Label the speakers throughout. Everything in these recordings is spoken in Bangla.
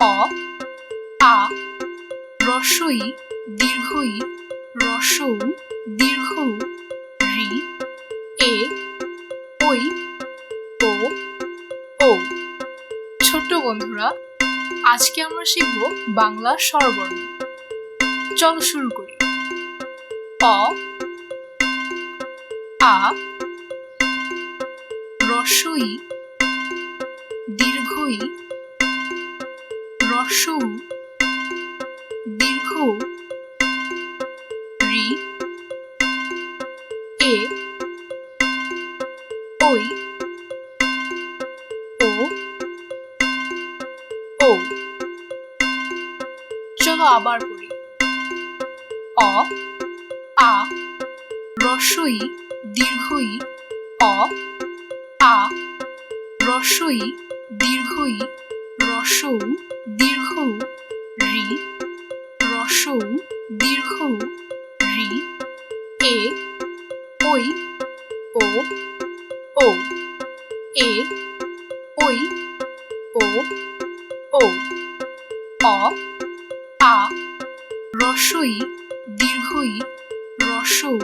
Speaker 1: অ আ রস্বই দীর্ঘই, রসৌ দীর্ঘ, রি, এ ওই ও ও। ছোট্ট বন্ধুরা, আজকে আমরা শিখব বাংলা স্বরবর্ণ। চলো শুরু করি। অ, আ রস্বই দীর্ঘই রসৌ দীর্ঘ, রি, এ, ওই, ও ও। চলো আবার পড়ি। অ, আ রস্বই দীর্ঘই। অ, আ রস্বই দীর্ঘই। রসৌ, দীর্ঘ। দীর্ঘ, রি, এ ওই ও ও, এ ওই ও ও, অ, আ, রসই দীর্ঘই রসৌ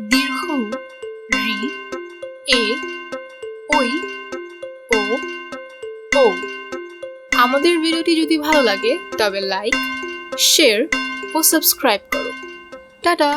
Speaker 1: দীর্ঘ, রি, এ ওই ও ও। আমাদের ভিডিওটি যদি ভালো লাগে, তবে লাইক, শেয়ার ও সাবস্ক্রাইব করো টাটা